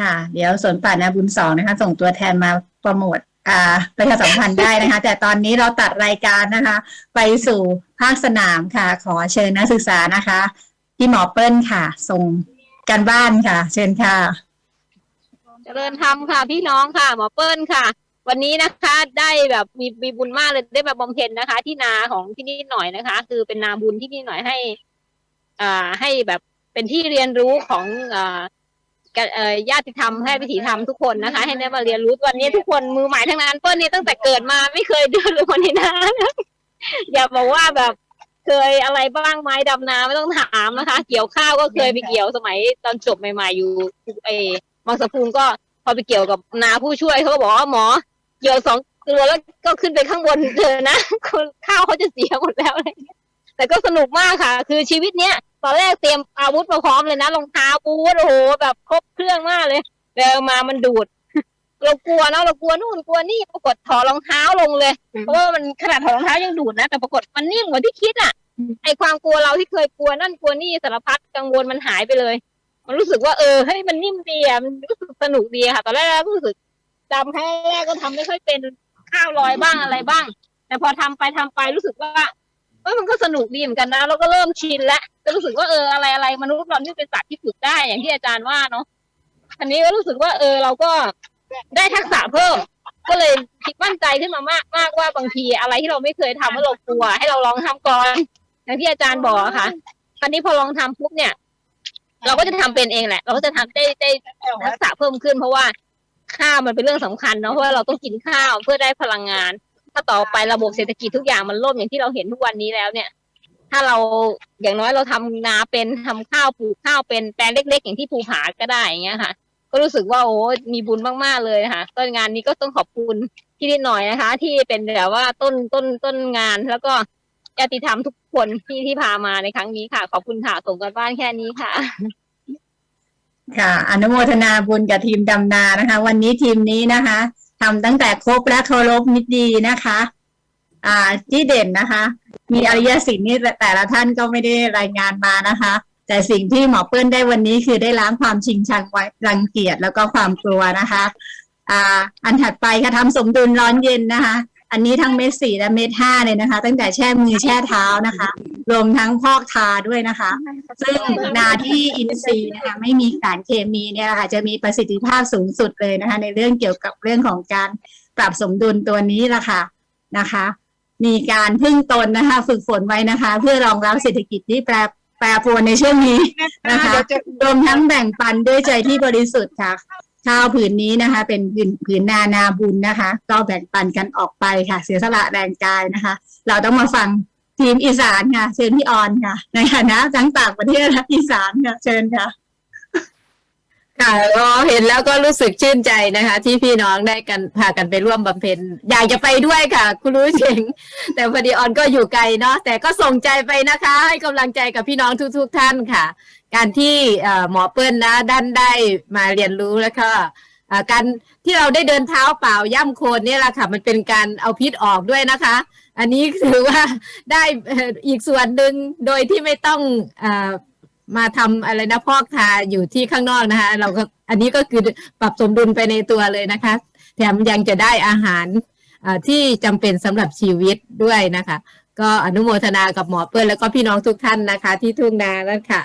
ค่ะ เดี๋ยวสวนป่านาบุญสองนะคะ ส่งตัวแทนมาโปรโมทอ่าประชาสัมพันธ์ได้นะคะ แต่ตอนนี้เราตัดรายการนะคะ ไปสู่ภาคสนามค่ะ ขอเชิญนักศึกษานะคะพี่หมอเปิ้ลค่ะ ส่งการบ้านค่ะ เชิญค่ะ เจริญธรรมค่ะ พี่น้องค่ะ หมอเปิ้ลค่ะ วันนี้นะคะได้แบบมีมีบุญมากเลยได้มาบบำเพ็ญนะคะ ที่นาของที่นี่หน่อยนะคะ คือเป็นนาบุญที่นี่หน่อยให้ อ่าให้แบบเป็นที่เรียนรู้ของอ่า ญาติธรรมให้วิถีธรรมทุกคนนะคะ ให้ได้มาเรียนรู้วันนี้ทุกคนมือใหม่ทั้งนั้นเปิ้ลนี่ตั้งแต่เกิดมาไม่เคยเดินเลยคนนี้นะอย่าบอกว่าแบบเคยอะไรบ้างไหมดำนาไม่ต้องถามนะคะ เกี่ยวข้าวก็เคยไปเกี่ยวสมัยตอนจบใหม่ๆอยู่ไอ้บางสะพุงก็พอไปเกี่ยวกับนาผู้ช่วยเขาก็บอกว่าหมอ เกี่ยวสองตัวแล้วก็ขึ้นไปข้างบนเธอนะข้าวเขาจะเสียหมดแล้วอะไรเงี้ยแต่ก็สนุกมากค่ะ คือชีวิตเนี้ย ตอนแรกเตรียมอาวุธมาพร้อมเลยนะรองเท้าบูทโอ้โหแบบครบเครื่องมากเลยเดินมามันดูด เรากลัวเนาะเรากลัวนู่นกลัวนี่ปรากฏถอดรองเท้าลงเลยเพราะว่ามันขนาดถอดรองเท้ายังดูดนะแต่ปรากฏมันนิ่มกว่าที่คิดอะไอความกลัวเราที่เคยกลัวนั่นกลัวนี่สารพัดกังวลมันหายไปเลย มันรู้สึกว่าเออเฮ้ยมันนิ่มดีอะมันรู้สึกสนุกดีอะค่ะ ตอนแรกก็รู้สึกจำแค่แรกก็ทำไม่ค่อยเป็นข้าวลอยบ้างอะไรบ้าง แต่พอทำไปทำไปรู้สึกว่าเออมันก็สนุกดีเหมือนกันนะเราก็เริ่มชินแล้ว ก็รู้สึกว่าเอออะไรอะไรมนุษย์เรานี่เป็นสัตว์ที่ฝึกได้อย่างที่อาจารย์ว่าเนาะอันนี้ก็รู้สึกว่า เออ เราก็ได้ทักษะเพิ่ม ก็เลยคิดมั่นใจขึ้นมามากมากว่าบางทีอะไรที่เราไม่เคยทำว่าเรากลัว ให้เราลองทำก่อนอย่างที่อาจารย์บอกอะค่ะคราวนี้พอลองทำปุ๊บเนี่ย เราก็จะทำเป็นเองแหละ เราก็จะทำได้ได้ทักษะเพิ่มขึ้น เพราะว่าข้าวมันเป็นเรื่องสำคัญเนาะเพราะว่าเราต้องกินข้าวเพื่อได้พลังงาน ถ้าต่อไประบบเศรษฐกิจทุกอย่างมันล่มอย่างที่เราเห็นทุกวันนี้แล้วเนี่ย ถ้าเราอย่างน้อยเราทำนาเป็นทำข้าวปลูกข้าวเป็นแปลงเล็ก ๆ อย่างที่ภูผาก็ได้อย่างเงี้ยค่ะ ก็รู้สึกว่าโอ้มีบุญมากๆเลยค่ะต้นงานนี้ก็ต้องขอบคุณที่นิดหน่อยนะคะ ที่เป็นแบบว่าต้นต้นต้นงานแล้วก็ญาติธรรมทุกคนที่ที่พามาในครั้งนี้ค่ะ ขอบคุณค่ะส่งกันบ้านแค่นี้ค่ะ ค่ะ อนุโมทนาบุญกับทีมดำนานะคะ วันนี้ทีมนี้นะคะทำตั้งแต่ครบและเคารพมิตรดีนะคะ อ่าที่เด่นนะคะ มีอริยสินนี่แต่ละท่านก็ไม่ได้รายงานมานะคะ แต่สิ่งที่หมอเปิ้ลได้วันนี้คือได้ล้างความชิงชังไว้รังเกียจแล้วก็ความกลัวนะคะอ่าอันถัดไปค่ะทำสมดุลร้อนเย็นนะคะ อันนี้ทั้งเม็ดสี่และเม็ดห้าเลยนะคะ ตั้งแต่แช่มือแช่เท้านะคะ รวมทั้งพอกทาด้วยนะคะ ซึ่งนาที่อินทรีย์นะคะไม่มีสารเคมีเนี่ยนะคะจะมีประสิทธิภาพสูงสุดเลยนะคะ ในเรื่องเกี่ยวกับเรื่องของการปรับสมดุลตัวนี้ละค่ะนะคะ มีการพึ่งตนนะคะ ฝึกฝนไว้นะคะ เพื่อรองรับเศรษฐกิจที่แปรแปรปรวนในช่วงนี้นะคะรวมทั้งแบ่งปันด้วยใจที่บริสุทธิ์ค่ะข้าวผืนนี้นะคะ เป็นผืนผืนนานาบุญนะคะ ก็แบ่งปันกันออกไปค่ะ เสียสละแรงกายนะคะ เราต้องมาฟังทีมอีสานค่ะ เชิญพี่ออนค่ะ ในฐานะทั้งต่างประเทศและอีสานค่ะ เชิญค่ะค่ะ ก็เห็นแล้วก็รู้สึกชื่นใจนะคะ ที่พี่น้องได้กันพากันไปร่วมบำเพ็ญอยากจะไปด้วยค่ะ คุณรู้เชงแต่พอดีออนก็อยู่ไกลเนาะแต่ก็ส่งใจไปนะคะ ให้กำลังใจกับพี่น้องทุก ๆ ท่านค่ะ การที่หมอเปิ้ลนะด้านได้มาเรียนรู้แล้วก็การที่เราได้เดินเท้าเปล่าย่ำโคลนนี่แหละค่ะ มันเป็นการเอาพิษออกด้วยนะคะ อันนี้ถือว่าได้อีกส่วนหนึ่งโดยที่ไม่ต้องอ มาทำอะไรนะพอกทาอยู่ที่ข้างนอกนะคะ เราก็อันนี้ก็คือปรับสมดุลไปในตัวเลยนะคะ แถมยังจะได้อาหารเอ่อที่จำเป็นสำหรับชีวิตด้วยนะคะ ก็อนุโมทนากับหมอเปิ้ลแล้วก็พี่น้องทุกท่านนะคะ ที่ทุ่งนาแล้วค่ะ